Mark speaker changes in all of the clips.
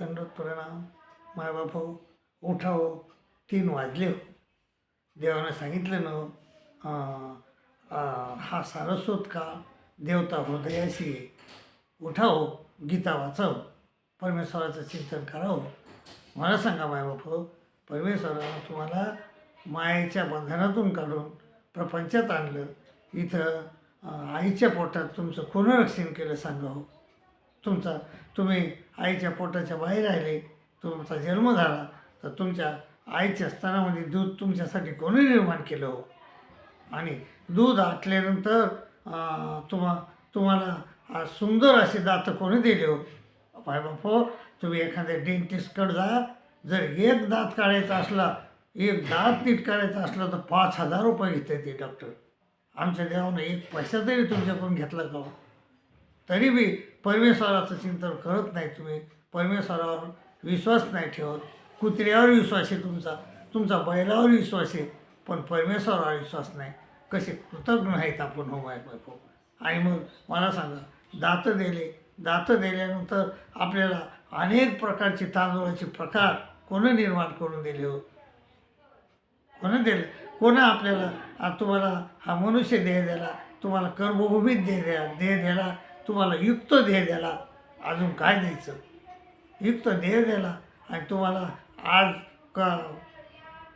Speaker 1: दंडोत प्रणाम. मायबाप हो उठा हो. तीन वाजले हो. देवानं सांगितलं ना हो, हा सारस्वत का? देवता हृदयाशी उठाओ हो, गीता वाचाव हो. परमेश्वराचं चिंतन करावं मला सांगा मायबाप हो परमेश्वरानं तुम्हाला मायेच्या बंधनातून काढून प्रपंचात आणलं. इथं आईच्या पोटात तुमचं कोण रक्षण केलं सांगा हो. तुमचा तुम्ही आईच्या पोटाच्या बाहेर राहिले तुमचा जन्म झाला तर तुमच्या आईच्या स्तनामध्ये दूध तुमच्यासाठी कोणी निर्माण केलं हो? आणि दूध आटल्यानंतर तुम्हा तुम्हाला सुंदर असे दात कोणी दिले हो? पाय बापो तुम्ही एखाद्या डेंटिस्टकडे जा जर एक दात काढायचा असला एक दात नीट काढायचा असला तर पाच हजार रुपये घेते ते डॉक्टर. आमच्या देवानं एक पैसा तरी तुमच्याकडून घेतला का हो? तरी बी परमेश्वराचं चिंतन करत नाही तुम्ही. परमेश्वरावर विश्वास नाही ठेवत. कुत्र्यावर विश्वास आहे तुमचा. तुमचा बैलावर विश्वास आहे पण परमेश्वरावर विश्वास नाही. कसे कृतज्ञ आहेत आपण हो माय बापू हो. आणि मग मला सांगा दातं दिले दातं दिल्यानंतर आपल्याला अनेक प्रकारचे तांदूळाचे प्रकार कोणं निर्माण करून दिले हो? कोणं दिलं? कोणा आपल्याला तुम्हाला हा मनुष्य देह दिला तुम्हाला कर्मभूमीत देह द्या देह दिला तुम्हाला युक्त ध्येय द्यायला अजून काय द्यायचं? युक्त ध्येय द्यायला. आणि तुम्हाला आज का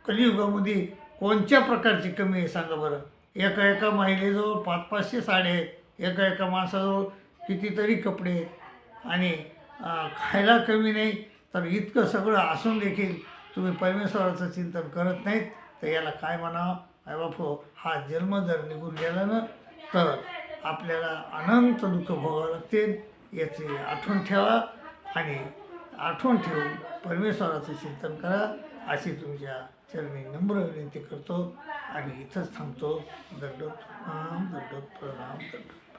Speaker 1: कलियुगामध्ये कोणत्या प्रकारची कमी आहे सांगा बरं? एका एका महिलेजवळ पाच पाचशे साड्या आहेत. एका एका माणसाजवळ कितीतरी कपडे आहेत. आणि खायला कमी नाही तर इतकं सगळं असून देखील तुम्ही परमेश्वराचं चिंतन करत नाहीत. तर याला काय म्हणावं? अरे बापू हा जन्म जर निघून गेला ना तर आपल्याला अनंत दुःख भोगावं लागते. याची आठवण ठेवा आणि आठवण ठेवून परमेश्वराचं चिंतन करा. अशी तुमच्या चरणी नम्र विनंती करतो आणि इथंच थांबतो. दंडोत प्रणाम दंडोत प्रणाम दंडोत